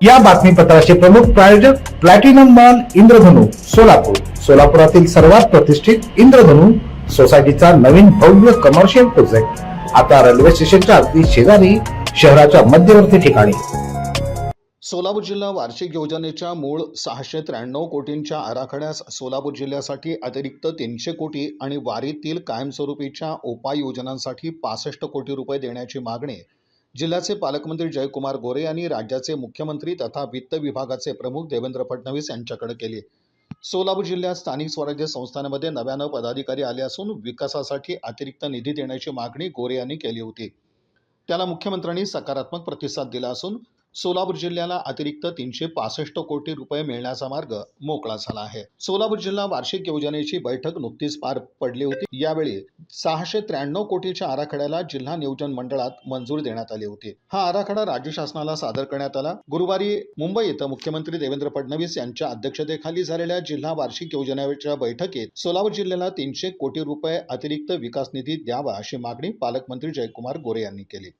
या बातमीपत्राचे प्रमुख प्रायोजक प्लॅटिनम मॉल इंद्रधनु सोलापूर. सोलापुरातील सर्वात प्रतिष्ठित इंद्रधनु सोसायटीचा नवीन भव्य कमर्शियल प्रोजेक्ट आता रेल्वे स्टेशनच्या अगदी शेजारी शहराच्या मध्यवर्ती ठिकाणी. सोलापूर जिल्हा वार्षिक योजनेच्या मूळ सहाशे त्र्याण्णव कोटींच्या आराखड्यास सोलापूर जिल्ह्यासाठी अतिरिक्त तीनशे कोटी आणि वारीतील कायमस्वरूपीच्या उपाययोजनांसाठी पासष्ट कोटी रुपये देण्याची मागणी जिल्ह्याचे पालकमंत्री जयकुमार गोरे यांनी राज्याचे मुख्यमंत्री तथा वित्त विभागाचे प्रमुख देवेंद्र फडणवीस यांच्याकडे केली. सोलापूर जिल्ह्यात स्थानिक स्वराज्य संस्थांमध्ये नव्यानं पदाधिकारी आले असून विकासासाठी अतिरिक्त निधी देण्याची मागणी गोरे यांनी केली होती. त्याला मुख्यमंत्र्यांनी सकारात्मक प्रतिसाद दिला असून सोलापूर जिल्ह्याला अतिरिक्त तीनशे पासष्ट कोटी रुपये मिळण्याचा मार्ग मोकळा झाला आहे. सोलापूर जिल्हा वार्षिक योजनेची बैठक नुकतीच पार पडली होती. यावेळी सहाशे त्र्याण्णव कोटीच्या आराखड्याला जिल्हा नियोजन मंडळात मंजूर देण्यात आली होती. हा आराखडा राज्य शासनाला सादर करण्यात आला. गुरुवारी मुंबई इथं मुख्यमंत्री देवेंद्र फडणवीस यांच्या अध्यक्षतेखाली झालेल्या जिल्हा वार्षिक योजनेच्या बैठकीत सोलापूर जिल्ह्याला तीनशे कोटी रुपये अतिरिक्त विकास निधी द्यावा अशी मागणी पालकमंत्री जयकुमार गोरे यांनी केली.